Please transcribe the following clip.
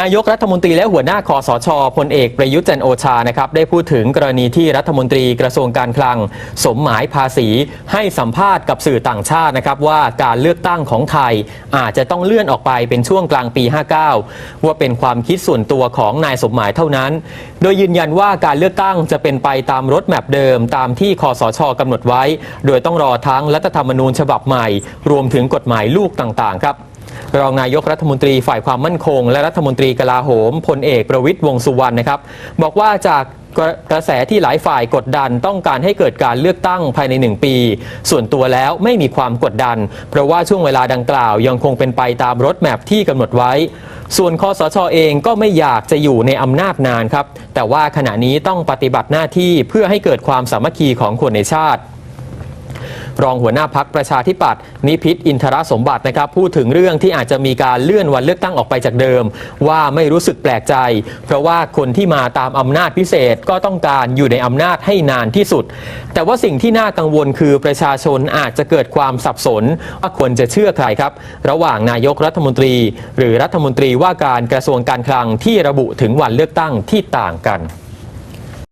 นายกรัฐมนตรีและหัวหน้าคอสชพลเอกประยุทธ์จันโอชานะครับได้พูดถึงกรณีที่รัฐมนตรีกระทรวงการคลัง สมหมายภาษีให้สัมภาษณ์กับสื่อต่างชาตินะครับว่าการเลือกตั้งของไทยอาจจะต้องเลื่อนออกไปเป็นช่วงกลางปี 59 ว่าเป็นความคิดส่วนตัวของนายสมหมายเท่านั้น โดยยืนยันว่าการเลือกตั้งจะเป็นไปตามรถแมพเดิม ตามที่คอสชกำหนดไว้ โดยต้องรอทั้งรัฐธรรมนูญฉบับใหม่ รวมถึงกฎหมายลูกต่างๆครับ รองนายกรัฐมนตรีฝ่ายความมั่นคง และรัฐมนตรีกลาโหมพลเอกประวิตยวงสุวรรณนะครับ บอกว่าจากกระกระแสที่หลายฝ่ายกดดันต้องการให้เกิดการเลือกตั้งภายใน 1 ปี ส่วนตัวแล้วไม่มีความกดดัน เพราะว่าช่วงเวลาดังกล่าวยังคงเป็นไปตามรถแมพที่กำหนดไว้ ส่วนคอสชเองก็ไม่อยากจะอยู่ในอำนาจนานครับ แต่ว่าขณะนี้ต้องปฏิบัติหน้าที่เพื่อให้เกิดความสามัคคีของคนในชาติ รองหัวหน้าพักประชาธิปัตย์นิพิษอินทรสมบัตินะครับพูดถึงเรื่องที่อาจจะมีการเลื่อนวันเลือกตั้งออกไปจากเดิม ว่าไม่รู้สึกแปลกใจ เพราะว่าคนที่มาตามอำนาจพิเศษก็ต้องการอยู่ในอำนาจให้นานที่สุด แต่ว่าสิ่งที่น่ากังวลคือประชาชนอาจจะเกิดความสับสนว่าควรจะเชื่อใครครับ ระหว่างนายกรัฐมนตรี หรือรัฐมนตรีว่าการกระทรวงการคลังที่ระบุถึงวันเลือกตั้งที่ต่างกัน